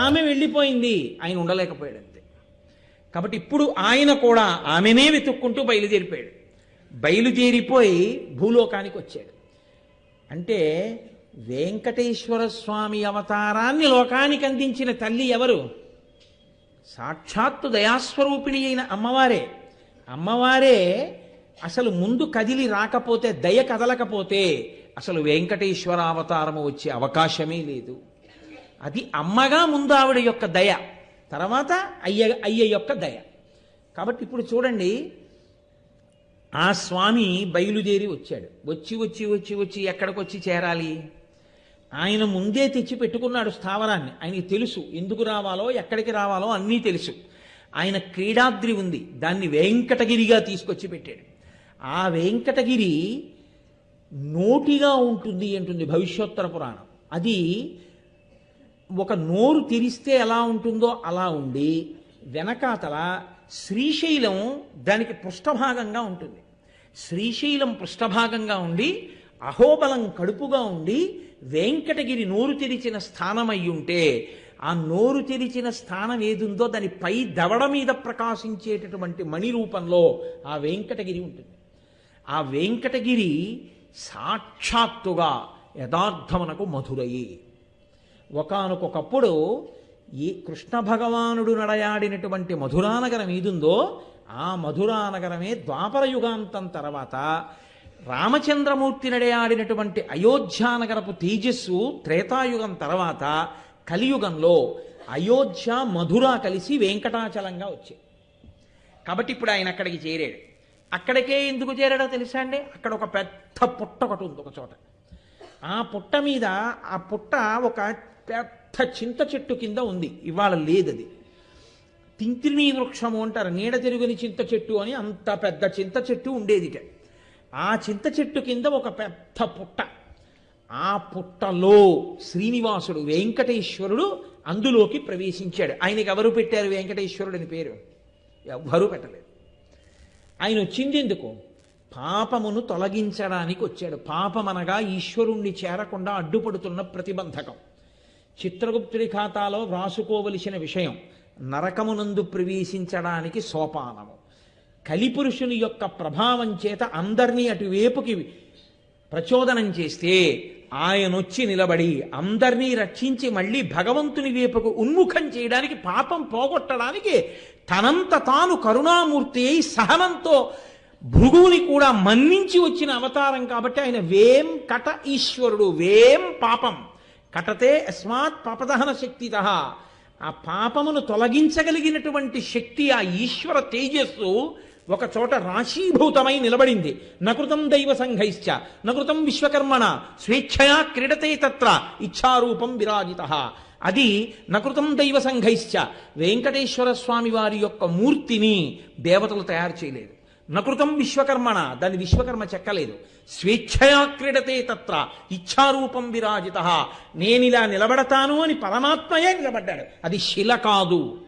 ఆమె వెళ్ళిపోయింది. ఆయన ఉండలేకపోయాడు అంతే. కాబట్టి ఇప్పుడు ఆయన కూడా ఆమెనే వెతుక్కుంటూ బయలుదేరిపోయాడు. బయలుదేరిపోయి భూలోకానికి వచ్చాడు. అంటే వెంకటేశ్వర స్వామి అవతారాన్ని లోకానికి అందించిన తల్లి ఎవరు? సాక్షాత్తు దయాస్వరూపిణి అయిన అమ్మవారే. అమ్మవారే అసలు ముందు కదిలి రాకపోతే దయ కదలకపోతే అసలు వెంకటేశ్వర అవతారము వచ్చే అవకాశమే లేదు. అది అమ్మగా ముందు ఆవిడ యొక్క దయ. తర్వాత అయ్య అయ్య యొక్క దయ. కాబట్టి ఇప్పుడు చూడండి ఆ స్వామి బయలుదేరి వచ్చాడు. వచ్చి వచ్చి వచ్చి వచ్చి ఎక్కడికి వచ్చి చేరాలి? ఆయన ముందే తెచ్చి పెట్టుకున్నాడు స్థావరాన్ని. ఆయనకి తెలుసు ఎందుకు రావాలో ఎక్కడికి రావాలో అన్నీ తెలుసు. ఆయన క్రీడాద్రి ఉంది. దాన్ని వెంకటగిరిగా తీసుకొచ్చి పెట్టాడు. ఆ వెంకటగిరి నోటిగా ఉంటుంది అంటుంది భవిష్యోత్తర పురాణం. అది ఒక నోరు తెరిస్తే ఎలా ఉంటుందో అలా ఉండి వెనకాతల శ్రీశైలం దానికి పృష్ఠభాగంగా ఉంటుంది. శ్రీశైలం పృష్ఠభాగంగా ఉండి అహోబలం కడుపుగా ఉండి వెంకటగిరి నోరు తెరిచిన స్థానం అయి ఉంటే ఆ నోరు తెరిచిన స్థానం ఏదుందో దాని పై దవడ మీద ప్రకాశించేటటువంటి మణి రూపంలో ఆ వెంకటగిరి ఉంటుంది. ఆ వెంకటగిరి సాక్షాత్తుగా యథార్థమునకు మధురయి. ఒకనకొకప్పుడు ఈ కృష్ణ భగవానుడు నడయాడినటువంటి మధురానగరం ఏదుందో ఆ మధురానగరమే ద్వాపర యుగాంతం తర్వాత రామచంద్రమూర్తి నడయాడినటువంటి అయోధ్యానగరపు తేజస్సు త్రేతాయుగం తర్వాత కలియుగంలో అయోధ్య మధుర కలిసి వెంకటాచలంగా వచ్చాయి కాబట్టి ఇప్పుడు ఆయన అక్కడికి చేరాడు. అక్కడికే ఎందుకు చేరాడో తెలుసా అండి? అక్కడ ఒక పెద్ద పుట్ట ఒకటి ఉంది ఒక చోట. ఆ పుట్ట మీద ఆ పుట్ట ఒక పెద్ద చింత చెట్టు కింద ఉంది. ఇవాళ లేదది. తింత్రిణీ వృక్షము అంటారు. నీడ తిరుగుని చింత చెట్టు అని అంత పెద్ద చింత చెట్టు ఉండేదిట. ఆ చింత చెట్టు కింద ఒక పెద్ద పుట్ట. ఆ పుట్టలో శ్రీనివాసుడు వెంకటేశ్వరుడు అందులోకి ప్రవేశించాడు. ఆయనకి ఎవరు పెట్టారు వెంకటేశ్వరుడు అని పేరు? ఎవ్వరూ పెట్టలేదు. ఆయన వచ్చింది ఎందుకు? పాపమును తొలగించడానికి వచ్చాడు. పాపమనగా ఈశ్వరుణ్ణి చేరకుండా అడ్డుపడుతున్న ప్రతిబంధకం. చిత్రగుప్తుడి ఖాతాలో వ్రాసుకోవలసిన విషయం నరకమునందు ప్రవేశించడానికి సోపానము. కలిపురుషుని యొక్క ప్రభావం చేత అందరినీ అటువైపుకి ప్రచోదనం చేస్తే ఆయన వచ్చి నిలబడి అందరినీ రక్షించి మళ్ళీ భగవంతుని వైపుకు ఉన్ముఖం చేయడానికి పాపం పోగొట్టడానికి తనంత తాను కరుణామూర్తి అయి సహనంతో భృగువుని కూడా మన్నించి వచ్చిన అవతారం కాబట్టి ఆయన వేం కట ఈశ్వరుడు వేం పాపం. కటతే అస్మాత్ పాపదహన శక్తిత. ఆ పాపమును తొలగించగలిగినటువంటి శక్తి ఆ ఈశ్వర తేజస్సు ఒక చోట రాశీభూతమై నిలబడింది. నకృతం దైవ సంఘైశ్చ నకృతం విశ్వకర్మణ స్వేచ్ఛయా క్రీడతే తత్ర ఇచ్ఛారూపం విరాజిత. అది నకృతం దైవ సంఘైశ్చ వెంకటేశ్వర స్వామి వారి యొక్క మూర్తిని దేవతలు తయారు చేయలేదు. నకృతం విశ్వకర్మణ దాన్ని విశ్వకర్మ చెక్కలేదు. స్వేచ్ఛయా క్రీడతే తత్ర ఇచ్ఛారూపం విరాజిత. నేనిలా నిలబడతాను అని పరమాత్మయే నిలబడ్డాడు. అది శిల కాదు.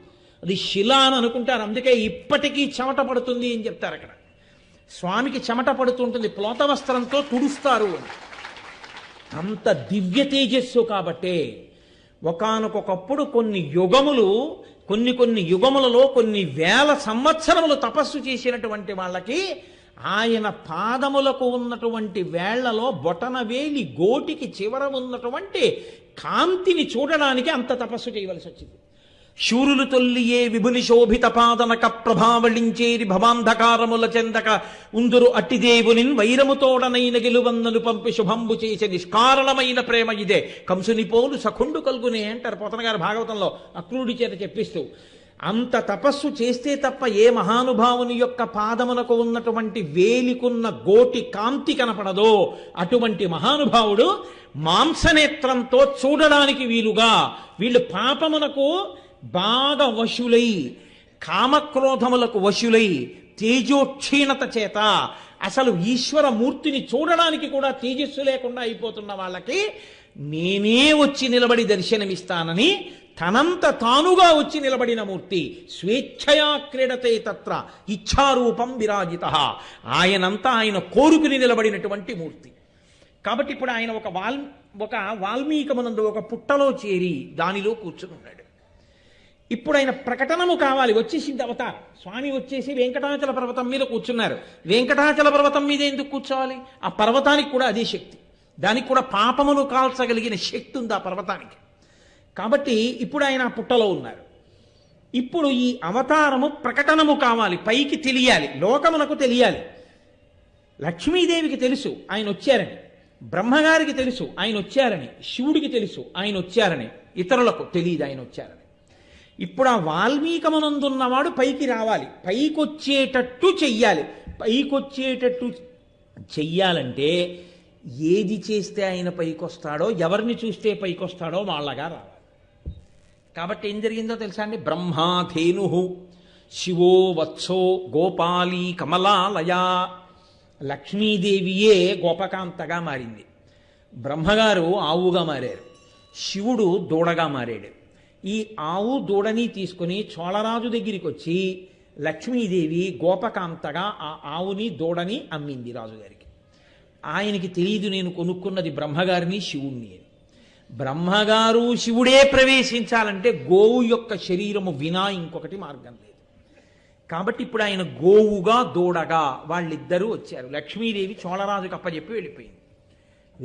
అది శిల అని అనుకుంటారు. అందుకే ఇప్పటికీ చెమట పడుతుంది అని చెప్తారు అక్కడ. స్వామికి చెమట పడుతుంటుంది. ప్లోత వస్త్రంతో తుడుస్తారు అని. అంత దివ్య తేజస్సు కాబట్టే ఒకనకొకప్పుడు కొన్ని యుగములు కొన్ని కొన్ని యుగములలో కొన్ని వేల సంవత్సరములు తపస్సు చేసినటువంటి వాళ్ళకి ఆయన పాదములకు ఉన్నటువంటి వేళ్ళలో బొటన వేలి గోటికి చివర ఉన్నటువంటి కాంతిని చూడడానికి అంత తపస్సు చేయవలసి వచ్చింది. శూరులు తొల్లియే విభుని శోభిత పాదనక ప్రభావళించేరి భవాంధకారముల చెందక ఉందురు అట్టిదేవునిన్ వైరముతోడనైన గెలువందను పంపి శుభంబు చేసే నిష్కారణమైన ప్రేమ ఇదే. కంసుని పోలు సఖుండు కల్గునే అంటారు పోతన గారు భాగవతంలో అక్రూడి చేత చెప్పిస్తూ. అంత తపస్సు చేస్తే తప్ప ఏ మహానుభావుని యొక్క పాదమునకు ఉన్నటువంటి వేలికున్న గోటి కాంతి కనపడదో అటువంటి మహానుభావుడు మాంసనేత్రంతో చూడడానికి వీలుగా వీళ్ళు పాపమునకు బాగా వశులై కామక్రోధములకు వశులై తేజోక్షీణత చేత అసలు ఈశ్వర మూర్తిని చూడడానికి కూడా తేజస్సు లేకుండా అయిపోతున్న వాళ్ళకి నేనే వచ్చి నిలబడి దర్శనమిస్తానని తనంత తానుగా వచ్చి నిలబడిన మూర్తి స్వేచ్ఛయా క్రీడతే తత్ర ఇచ్ఛారూపం విరాజిత. ఆయనంతా ఆయన కోరుకుని నిలబడినటువంటి మూర్తి. కాబట్టి ఇప్పుడు ఆయన ఒక వాల్ ఒక వాల్మీకమునందు ఒక పుట్టలో చేరి దానిలో కూర్చుని ఉన్నాడు ఇప్పుడు ఆయన ప్రకటనము కావాలి. వచ్చేసింది అవతారం. స్వామి వచ్చేసి వెంకటాచల పర్వతం మీద కూర్చున్నారు. వెంకటాచల పర్వతం మీద ఎందుకు కూర్చోవాలి? ఆ పర్వతానికి కూడా అదే శక్తి. దానికి కూడా పాపమును కాల్చగలిగిన శక్తి ఉంది ఆ పర్వతానికి. కాబట్టి ఇప్పుడు ఆయన పుట్టలో ఉన్నారు. ఇప్పుడు ఈ అవతారము ప్రకటనము కావాలి. పైకి తెలియాలి. లోకమునకు తెలియాలి. లక్ష్మీదేవికి తెలుసు ఆయన వచ్చారని. బ్రహ్మగారికి తెలుసు ఆయన వచ్చారని. శివుడికి తెలుసు ఆయన వచ్చారని. ఇతరులకు తెలియదు ఆయన వచ్చారని. ఇప్పుడు ఆ వాల్మీకమునందున్నవాడు పైకి రావాలి. పైకొచ్చేటట్టు చెయ్యాలి. పైకొచ్చేటట్టు చెయ్యాలంటే ఏది చేస్తే ఆయన పైకొస్తాడో ఎవరిని చూస్తే పైకొస్తాడో వాళ్ళగా రావాలి. కాబట్టి ఏం జరిగిందో తెలుసా అండి? బ్రహ్మాధేను శివో వత్సో గోపాలి కమలాలయ లక్ష్మీదేవియే గోపకాంతగా మారింది. బ్రహ్మగారు ఆవుగా మారారు. శివుడు దూడగా మారాడు. ఈ ఆవు దూడని తీసుకుని చోళరాజు దగ్గరికి వచ్చి లక్ష్మీదేవి గోపకాంతగా ఆ ఆవుని దూడని అమ్మింది రాజుగారికి. ఆయనకి తెలియదు నేను కొనుక్కున్నది బ్రహ్మగారిని శివుణ్ణి అని. బ్రహ్మగారు శివుడే ప్రవేశించాలంటే గోవు యొక్క శరీరము వినా ఇంకొకటి మార్గం లేదు. కాబట్టి ఇప్పుడు ఆయన గోవుగా దూడగా వాళ్ళిద్దరూ వచ్చారు. లక్ష్మీదేవి చోళరాజుకి అప్పచెప్పి వెళ్ళిపోయింది.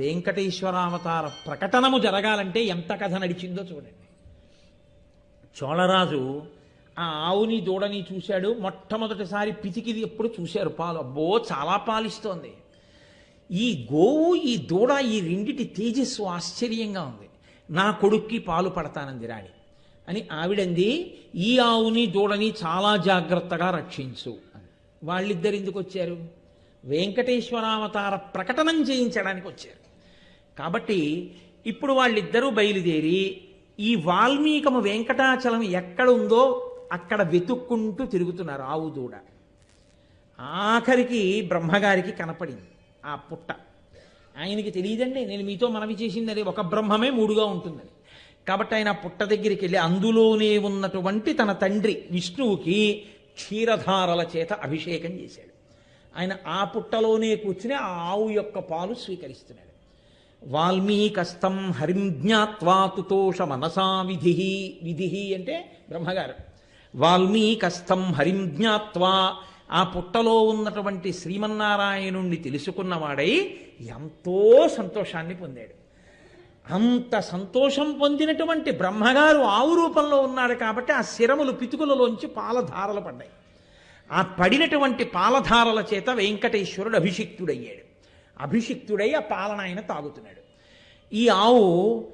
వెంకటేశ్వరావతార ప్రకటనము జరగాలంటే ఎంత కథ నడిచిందో చూడండి. చోళరాజు ఆ ఆవుని దూడని చూశాడు. మొట్టమొదటిసారి పితికిది ఎప్పుడు చూశారు? పాలు. అబ్బో చాలా పాలిస్తోంది. ఈ గోవు ఈ దూడ ఈ రెండిటి తేజస్సు ఆశ్చర్యంగా ఉంది. నా కొడుక్కి పాలు పడతానంది రాణి. అని ఆవిడంది ఈ ఆవుని దూడని చాలా జాగ్రత్తగా రక్షించు. అని. వాళ్ళిద్దరు ఎందుకు వచ్చారు? వెంకటేశ్వరావతార ప్రకటనం చేయించడానికి వచ్చారు. కాబట్టి ఇప్పుడు వాళ్ళిద్దరూ బయలుదేరి ఈ వాల్మీకము వెంకటాచలం ఎక్కడ ఉందో అక్కడ వెతుక్కుంటూ తిరుగుతున్నారు ఆవు దూడ. ఆఖరికి బ్రహ్మగారికి కనపడింది ఆ పుట్ట. ఆయనకి తెలియదండి నేను మీతో మనవి చేసిందని ఒక బ్రహ్మమే మూడుగా ఉంటుందని. కాబట్టి ఆయన పుట్ట దగ్గరికి వెళ్ళి అందులోనే ఉన్నటువంటి తన తండ్రి విష్ణువుకి క్షీరధారల చేత అభిషేకం చేశాడు. ఆయన ఆ పుట్టలోనే కూర్చుని ఆ ఆవు యొక్క పాలు స్వీకరిస్తున్నాడు. వాల్మీకస్థం హరిం జ్ఞాత్వా తుతోష మనసా విధి విధి అంటే బ్రహ్మగారు. వాల్మీకస్థం హరిం జ్ఞాత్వా ఆ పుట్టలో ఉన్నటువంటి శ్రీమన్నారాయణుణ్ణి తెలుసుకున్నవాడై ఎంతో సంతోషాన్ని పొందాడు. అంత సంతోషం పొందినటువంటి బ్రహ్మగారు ఆవు రూపంలో ఉన్నాడు కాబట్టి ఆ శిరములు పితుకులలోంచి పాలధారలు పడ్డాయి. ఆ పడినటువంటి పాలధారల చేత వెంకటేశ్వరుడు అభిషిక్తుడయ్యాడు. అభిషిక్తుడై ఆ పాలన ఆయన తాగుతున్నాడు. ఈ ఆవు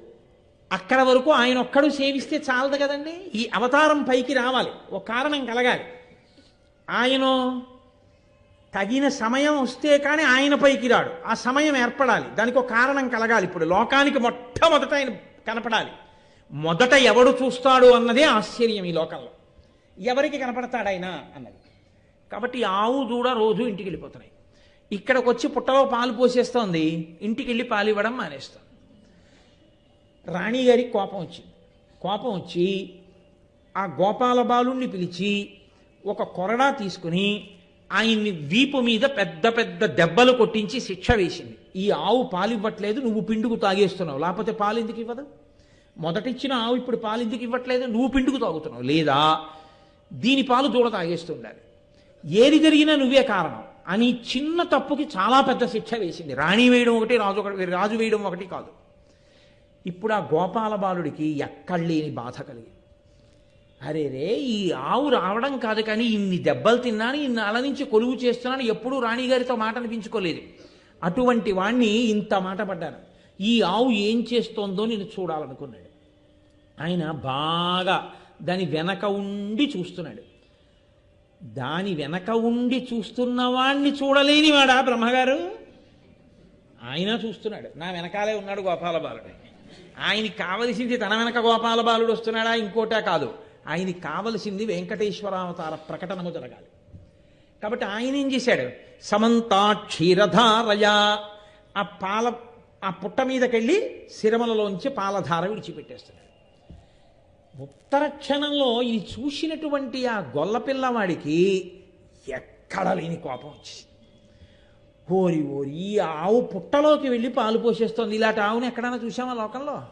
అక్కడ వరకు ఆయన ఒక్కడు సేవిస్తే చాలదు కదండి? ఈ అవతారం పైకి రావాలి. ఒక కారణం కలగాలి. ఆయన తగిన సమయం వస్తే కానీ ఆయన పైకి రాడు. ఆ సమయం ఏర్పడాలి. దానికి ఒక కారణం కలగాలి. ఇప్పుడు లోకానికి మొట్టమొదట ఆయన కనపడాలి. మొదట ఎవడు చూస్తాడు అన్నదే ఆశ్చర్యం ఈ లోకంలో. ఎవరికి కనపడతాడు ఆయన అన్నది. కాబట్టి ఆవు దూడ రోజు ఇంటికి వెళ్ళిపోతున్నాయి. ఇక్కడికి వచ్చి పుట్టలో పాలు పోసేస్తోంది ఇంటికి వెళ్ళి పాలు ఇవ్వడం మానేస్తుంది. రాణిగారికి కోపం వచ్చింది. కోపం వచ్చి ఆ గోపాల బాలుణ్ణి పిలిచి ఒక కొరడా తీసుకుని ఆయన్ని వీపు మీద పెద్ద పెద్ద దెబ్బలు కొట్టించి శిక్ష వేసింది. ఈ ఆవు పాలు ఇవ్వట్లేదు నువ్వు పిండుకు తాగేస్తున్నావు. లేకపోతే పాలు ఎందుకు ఇవ్వదు? మొదటిచ్చిన ఆవు ఇప్పుడు పాలు ఎందుకు ఇవ్వట్లేదు? నువ్వు పిండుకు తాగుతున్నావు. లేదా దీని పాలు దూడ తాగేస్తుండాలి. ఏది జరిగినా నువ్వే కారణం. అని చిన్న తప్పుకి చాలా పెద్ద శిక్ష వేసింది. రాణి వేయడం ఒకటి రాజు ఒకటి రాజు వేయడం ఒకటి కాదు. ఇప్పుడు ఆ గోపాల బాలుడికి ఎక్కడలేని బాధ కలిగింది. అరే రే ఈ ఆవు రావడం కాదు కానీ ఇన్ని దెబ్బలు తిన్నాను ఇన్ని అల నుంచి కొలువు చేస్తున్నాను ఎప్పుడూ రాణిగారితో మాట అనిపించుకోలేదు. అటువంటి వాణ్ణి ఇంత మాట పడ్డాను ఈ ఆవు ఏం చేస్తోందో నేను చూడాలనుకున్నాడు. ఆయన బాగా దాని వెనక ఉండి చూస్తున్నాడు. దాని వెనక ఉండి చూస్తున్న వాణ్ణి చూడలేని వాడా బ్రహ్మగారు? ఆయన చూస్తున్నాడు. నా వెనకాలే ఉన్నాడు గోపాల బాలుడు ఆయనకి కావలసింది తన వెనక గోపాల బాలుడు వస్తున్నాడా? ఇంకోటా కాదు. ఆయనకి కావలసింది వెంకటేశ్వరావతార ప్రకటనము జరగాలి. కాబట్టి ఆయన ఏం చేశాడు? సమంతా క్షీరధారయ ఆ పాల ఆ పుట్ట మీదకెళ్ళి శిరమలలోంచి పాలధార విడిచిపెట్టేస్తున్నాడు. ఉత్తర క్షణంలో ఇది చూసినటువంటి ఆ గొల్ల పిల్లవాడికి ఎక్కడ లేని కోపం వచ్చి ఓరి ఓరి ఈ ఆవు పుట్టలోకి వెళ్ళి పాలు పోసేస్తోంది. ఇలాంటి ఆవుని ఎక్కడైనా చూసామా లోకంలో?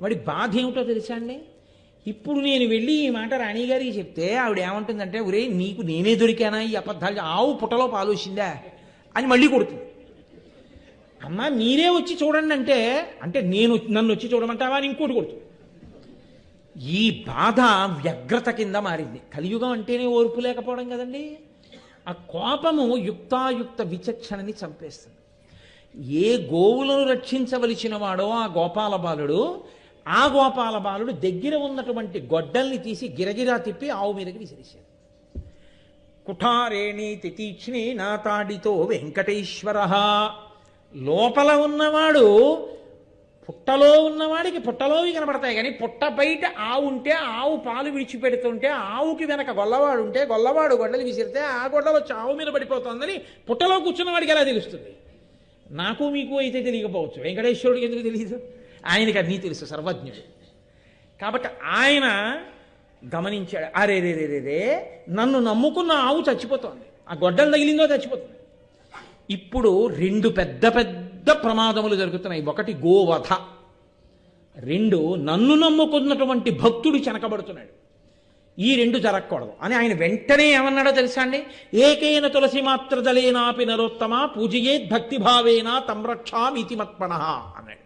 వాడి బాధ ఏమిటో తెలుసా అండి? ఇప్పుడు నేను వెళ్ళి ఈ మాట రాణిగారికి చెప్తే ఆవిడ ఏమంటుందంటే ఒరే నీకు నేనే దొరికానా ఈ అబద్ధాలు? ఆవు పుట్టలో పాలోసిందా అని మళ్ళీ కొడుతుంది. అమ్మ మీరే వచ్చి చూడండి అంటే అంటే నేను నన్ను వచ్చి చూడమంటావా? అని ఇంకోటి కొడుతుంది. ఈ బాధ వ్యగ్రత కింద మారింది. కలియుగం అంటేనే ఓర్పు లేకపోవడం కదండి? ఆ కోపము యుక్తాయుక్త విచక్షణని చంపేస్తుంది. ఏ గోవులను రక్షించవలసిన వాడో ఆ గోపాల బాలుడు ఆ గోపాల బాలుడు దగ్గర ఉన్నటువంటి గొడ్డల్ని తీసి గిరగిరా తిప్పి ఆవు మీదకి విసిరేశాడు. కుఠారేణి తితీక్ష్ణి నాతాడితో వెంకటేశ్వర. లోపల ఉన్నవాడు పుట్టలో ఉన్నవాడికి పుట్టలోవి కనబడతాయి కానీ పుట్ట బయట ఆవు ఉంటే ఆవు పాలు విడిచిపెడుతుంటే ఆవుకి వెనక గొల్లవాడు ఉంటే గొల్లవాడు గొడ్డలు విసిరితే ఆ గొడ్డ వచ్చి ఆవు మీద పడిపోతుందని పుట్టలో కూర్చున్న వాడికి ఎలా తెలుస్తుంది? నాకు మీకు అయితే తెలియకపోవచ్చు. వెంకటేశ్వరుడికి ఎందుకు తెలియదు ఆయనకి అన్నీ తెలుసు సర్వజ్ఞుడు. కాబట్టి ఆయన గమనించాడు అరే రే రే రే నన్ను నమ్ముకున్న ఆవు చచ్చిపోతోంది. ఆ గొడ్డలు తగిలిందో చచ్చిపోతుంది. ఇప్పుడు రెండు పెద్ద పెద్ద పెద్ద ప్రమాదములు జరుగుతున్నాయి. ఒకటి గోవధ. రెండు నన్ను నమ్ముకున్నటువంటి భక్తుడు చెనకబడుతున్నాడు ఈ రెండు జరగకూడదు. అని ఆయన వెంటనే ఏమన్నాడో తెలుసా అండి? ఏకైన తులసి మాత్ర దళేనాపి నరోత్తమ పూజయేద్ భక్తిభావేన తమ్రక్షామితి మత్పణ అన్నాడు.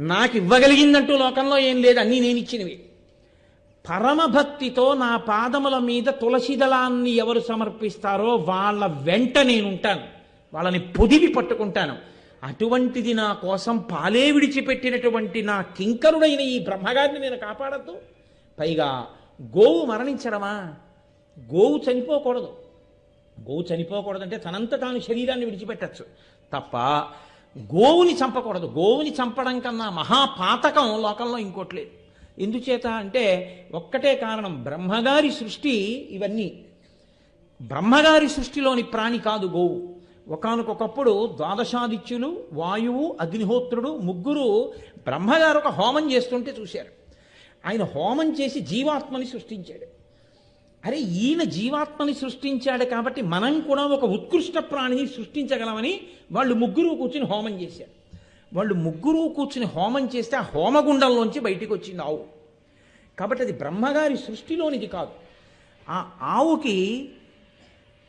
నాకు ఇవ్వగలిగిందంటూ లోకంలో ఏం లేదు అన్నీ నేను ఇచ్చినవి పరమభక్తితో నా పాదముల మీద తులసి దళాన్ని ఎవరు సమర్పిస్తారో వాళ్ళ వెంట నేనుంటాను. వాళ్ళని పొదివి పట్టుకుంటాను. అటువంటిది నా కోసం పాలే విడిచిపెట్టినటువంటి నా కింకరుడైన ఈ బ్రహ్మగారిని నేను కాపాడద్దు. పైగా గోవు మరణించడమా? గోవు చనిపోకూడదు. గోవు చనిపోకూడదంటే తనంత తాను శరీరాన్ని విడిచిపెట్టచ్చు. తప్ప గోవుని చంపకూడదు. గోవుని చంపడం కన్నా మహాపాతకం లోకంలో ఇంకోటి లేదు. ఎందుచేత అంటే ఒక్కటే కారణం. బ్రహ్మగారి సృష్టి ఇవన్నీ. బ్రహ్మగారి సృష్టిలోని ప్రాణి కాదు గోవు. ఒకనకొకప్పుడు ద్వాదశాదిత్యులు వాయువు అగ్నిహోత్రుడు ముగ్గురు బ్రహ్మగారు ఒక హోమం చేస్తుంటే చూశారు. ఆయన హోమం చేసి జీవాత్మని సృష్టించాడు. అరే ఈయన జీవాత్మని సృష్టించాడు కాబట్టి మనం కూడా ఒక ఉత్కృష్ట ప్రాణిని సృష్టించగలమని వాళ్ళు ముగ్గురు కూర్చుని హోమం చేశారు. వాళ్ళు ముగ్గురు కూర్చుని హోమం చేస్తే ఆ హోమగుండంలోంచి బయటికి వచ్చింది ఆవు. కాబట్టి అది బ్రహ్మగారి సృష్టిలోనిది కాదు. ఆ ఆవుకి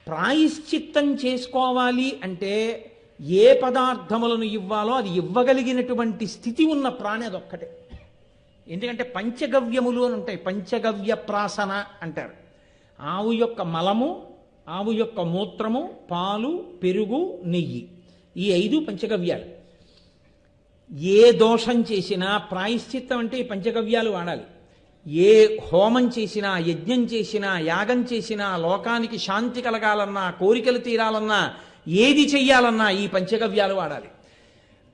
ప్రాయశ్చిత్తం చేసుకోవాలి అంటే ఏ పదార్థములను ఇవ్వాలో అది ఇవ్వగలిగినటువంటి స్థితి ఉన్న ప్రాణి అదొక్కటే. ఎందుకంటే పంచగవ్యములు అని ఉంటాయి. పంచగవ్య ప్రాసన అంటారు. ఆవు యొక్క మలము ఆవు యొక్క మూత్రము పాలు పెరుగు నెయ్యి. ఈ ఐదు పంచగవ్యాలు. ఏ దోషం చేసినా ప్రాయశ్చిత్తం అంటే ఈ పంచగవ్యాలు వాడాలి. ఏ హోమం చేసినా యజ్ఞం చేసినా యాగం చేసినా లోకానికి శాంతి కలగాలన్నా కోరికలు తీరాలన్నా ఏది చెయ్యాలన్నా ఈ పంచగవ్యాలు వాడాలి.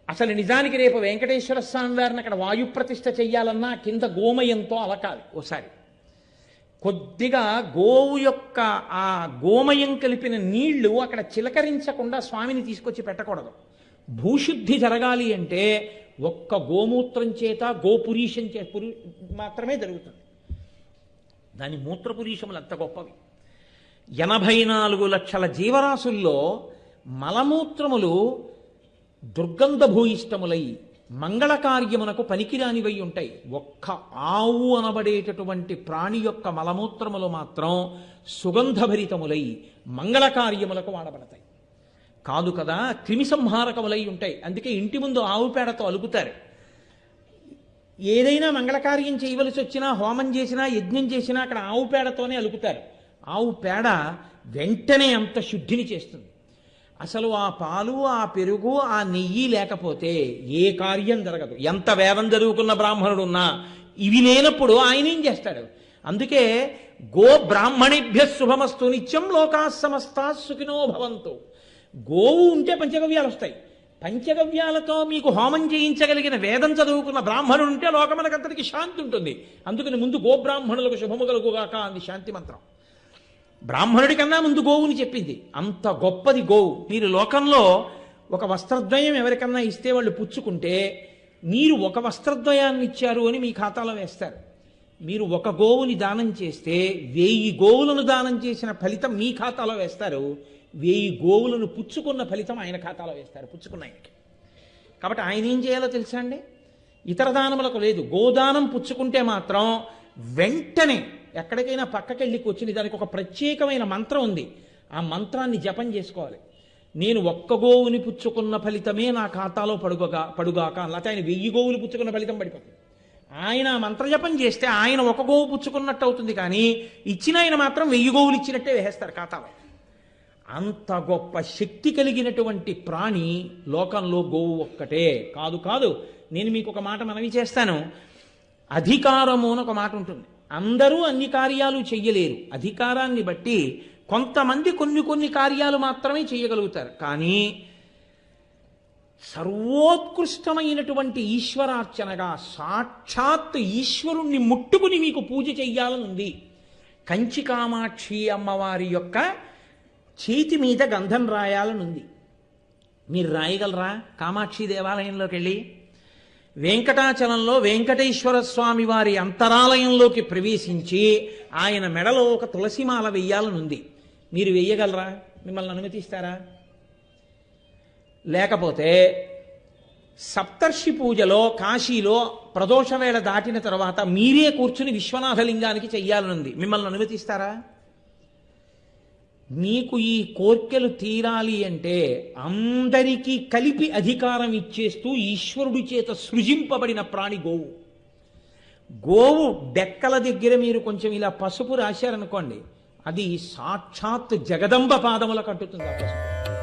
అసలు నిజానికి రేపు వెంకటేశ్వర స్వామి వారిని అక్కడ వాయు ప్రతిష్ఠ చెయ్యాలన్నా కింద గోమయంతో అలకాలి ఓసారి. కొద్దిగా గోవు యొక్క ఆ గోమయం కలిపిన నీళ్ళు అక్కడ చిలకరించకుండా స్వామిని తీసుకొచ్చి పెట్టకూడదు. భూశుద్ధి జరగాలి అంటే ఒక్క గోమూత్రం చేత గోపురీషం చే పురు మాత్రమే జరుగుతుంది. దాని మూత్రపురీషములు అంత గొప్పవి. ఎనభై నాలుగు లక్షల జీవరాశుల్లో మలమూత్రములు దుర్గంధభూయిష్టములై మంగళకార్యమునకు పనికిరానివై ఉంటాయి. ఒక్క ఆవు అనబడేటటువంటి ప్రాణి యొక్క మలమూత్రములు మాత్రం సుగంధభరితములై మంగళకార్యములకు వాడబడతాయి. కాదు కదా క్రిమి సంహారకములై ఉంటాయి. అందుకే ఇంటి ముందు ఆవు పేడతో అలుకుతారు ఏదైనా మంగళకార్యం చేయవలసి వచ్చినా హోమం చేసినా యజ్ఞం చేసినా అక్కడ ఆవు పేడతోనే అలుకుతారు ఆవు పేడ వెంటనే అంత శుద్ధిని చేస్తుంది. అసలు ఆ పాలు ఆ పెరుగు ఆ నెయ్యి లేకపోతే ఏ కార్యం జరగదు. ఎంత వేదం చదువుకున్న బ్రాహ్మణుడు ఉన్నా ఇవి లేనప్పుడు ఆయన ఏం చేస్తాడు? అందుకే గో బ్రాహ్మణిభ్య శుభమస్తు నిత్యం లోకా సమస్తా సుఖినో భవంతు. గోవు ఉంటే పంచగవ్యాలు వస్తాయి. పంచగవ్యాలతో మీకు హోమం చేయించగలిగిన వేదం చదువుకున్న బ్రాహ్మణుడు ఉంటే లోకమనకంతటికి శాంతి ఉంటుంది. అందుకని ముందు గోబ్రాహ్మణులకు శుభము కలుగుగాక అంది శాంతి మంత్రం. బ్రాహ్మణుడి కన్నా ముందు గోవుని చెప్పింది. అంత గొప్పది గోవు. మీరు లోకంలో ఒక వస్త్రద్వయం ఎవరికన్నా ఇస్తే వాళ్ళు పుచ్చుకుంటే మీరు ఒక వస్త్రద్వయాన్ని ఇచ్చారు అని మీ ఖాతాలో వేస్తారు. మీరు ఒక గోవుని దానం చేస్తే వెయ్యి గోవులను దానం చేసిన ఫలితం మీ ఖాతాలో వేస్తారు. వెయ్యి గోవులను పుచ్చుకున్న ఫలితం ఆయన ఖాతాలో వేస్తారు పుచ్చుకున్న ఆయనకి. కాబట్టి ఆయన ఏం చేయాలో తెలుసా అండి? ఇతర దానములకు లేదు. గోదానం పుచ్చుకుంటే మాత్రం వెంటనే ఎక్కడికైనా పక్కకెళ్ళి కూర్చుని దానికి ఒక ప్రత్యేకమైన మంత్రం ఉంది. ఆ మంత్రాన్ని జపం చేసుకోవాలి. నేను ఒక్క గోవుని పుచ్చుకున్న ఫలితమే నా ఖాతాలో పడుగగా పడుగాక లేకపోతే ఆయన వెయ్యి గోవులు పుచ్చుకున్న ఫలితం పడిపోతుంది. ఆయన మంత్ర మంత్రజపం చేస్తే ఆయన ఒక గోవు పుచ్చుకున్నట్టు అవుతుంది కానీ ఇచ్చిన ఆయన మాత్రం వెయ్యి గోవులు ఇచ్చినట్టే వేసేస్తారు ఖాతాలో. అంత గొప్ప శక్తి కలిగినటువంటి ప్రాణి లోకంలో గోవు ఒక్కటే. కాదు కాదు. నేను మీకు ఒక మాట మనవి చేస్తాను. అధికారము అని ఒక మాట ఉంటుంది. అందరూ అన్ని కార్యాలు చెయ్యలేరు. అధికారాన్ని బట్టి కొంతమంది కొన్ని కొన్ని కార్యాలు మాత్రమే చేయగలుగుతారు కానీ సర్వోత్కృష్టమైనటువంటి ఈశ్వరార్చనగా సాక్షాత్ ఈశ్వరుణ్ణి ముట్టుకుని మీకు పూజ చెయ్యాలని ఉంది కంచి కామాక్షి అమ్మవారి యొక్క చేతి మీద గంధం రాయాలని ఉంది మీరు రాయగలరా? కామాక్షి దేవాలయంలోకి వెళ్ళి వెంకటాచలంలో వెంకటేశ్వర స్వామి వారి అంతరాలయంలోకి ప్రవేశించి ఆయన మెడలో ఒక తులసిమాల వెయ్యాలని ఉంది మీరు వెయ్యగలరా? మిమ్మల్ని అనుమతిస్తారా? లేకపోతే సప్తర్షి పూజలో కాశీలో ప్రదోషవేళ దాటిన తర్వాత మీరే కూర్చుని విశ్వనాథలింగానికి చెయ్యాలనుంది. మిమ్మల్ని అనుమతిస్తారా? నీకు ఈ కోర్కెలు తీరాలి అంటే అందరికీ కలిపి అధికారం ఇచ్చేస్తూ ఈశ్వరుడి చేత సృజింపబడిన ప్రాణి గోవు. గోవు డెక్కల దగ్గర మీరు కొంచెం ఇలా పసుపు రాశారనుకోండి అది సాక్షాత్ జగదంబ పాదములకు అంటుతుంది ఆ పసుపు.